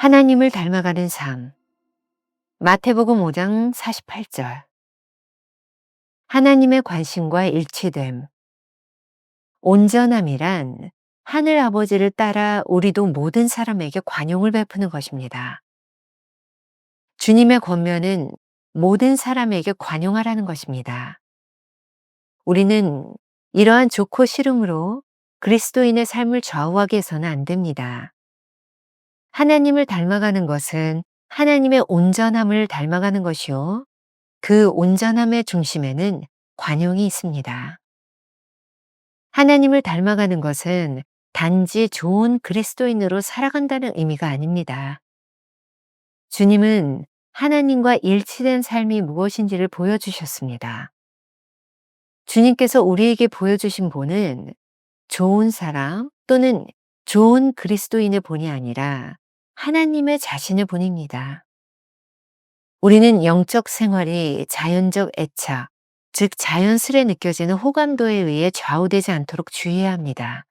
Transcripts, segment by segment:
하나님을 닮아가는 삶. 마태복음 5장 48절. 하나님의 관심과 일치됨. 온전함이란 하늘 아버지를 따라 우리도 모든 사람에게 관용을 베푸는 것입니다. 주님의 권면은 모든 사람에게 관용하라는 것입니다. 우리는 이러한 좋고 싫음으로 그리스도인의 삶을 좌우하게 해서는 안 됩니다. 하나님을 닮아가는 것은 하나님의 온전함을 닮아가는 것이요. 그 온전함의 중심에는 관용이 있습니다. 하나님을 닮아가는 것은 단지 좋은 그리스도인으로 살아간다는 의미가 아닙니다. 주님은 하나님과 일치된 삶이 무엇인지를 보여주셨습니다. 주님께서 우리에게 보여주신 본은 좋은 사람 또는 좋은 그리스도인의 본이 아니라 하나님의 자신의 본입니다. 우리는 영적 생활이 자연적 애착, 즉 자연스레 느껴지는 호감도에 의해 좌우되지 않도록 주의해야 합니다.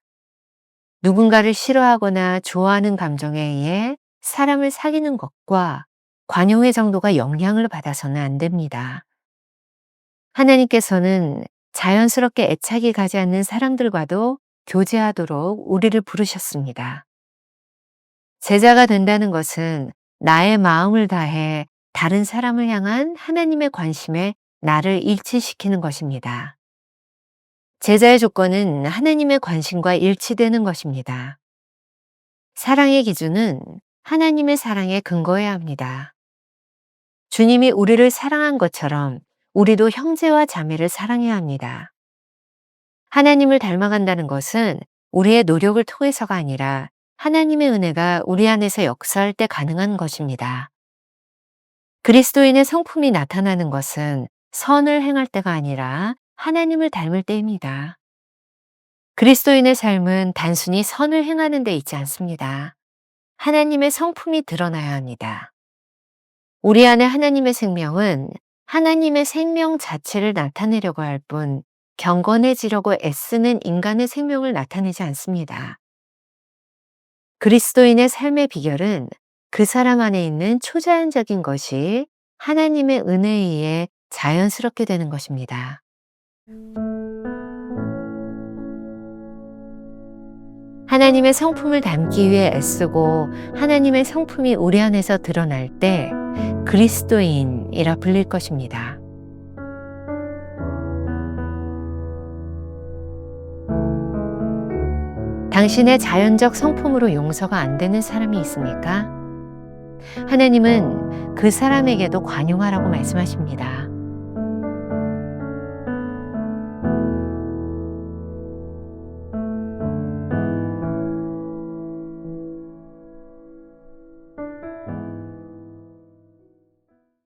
누군가를 싫어하거나 좋아하는 감정에 의해 사람을 사귀는 것과 관용의 정도가 영향을 받아서는 안 됩니다. 하나님께서는 자연스럽게 애착이 가지 않는 사람들과도 교제하도록 우리를 부르셨습니다. 제자가 된다는 것은 나의 마음을 다해 다른 사람을 향한 하나님의 관심에 나를 일치시키는 것입니다. 제자의 조건은 하나님의 관심과 일치되는 것입니다. 사랑의 기준은 하나님의 사랑에 근거해야 합니다. 주님이 우리를 사랑한 것처럼 우리도 형제와 자매를 사랑해야 합니다. 하나님을 닮아간다는 것은 우리의 노력을 통해서가 아니라 하나님의 은혜가 우리 안에서 역사할 때 가능한 것입니다. 그리스도인의 성품이 나타나는 것은 선을 행할 때가 아니라 하나님을 닮을 때입니다. 그리스도인의 삶은 단순히 선을 행하는 데 있지 않습니다. 하나님의 성품이 드러나야 합니다. 우리 안에 하나님의 생명은 하나님의 생명 자체를 나타내려고 할 뿐 경건해지려고 애쓰는 인간의 생명을 나타내지 않습니다. 그리스도인의 삶의 비결은 그 사람 안에 있는 초자연적인 것이 하나님의 은혜에 의해 자연스럽게 되는 것입니다. 하나님의 성품을 담기 위해 애쓰고 하나님의 성품이 우리 안에서 드러날 때 그리스도인이라 불릴 것입니다. 당신의 자연적 성품으로 용서가 안 되는 사람이 있습니까? 하나님은 그 사람에게도 관용하라고 말씀하십니다.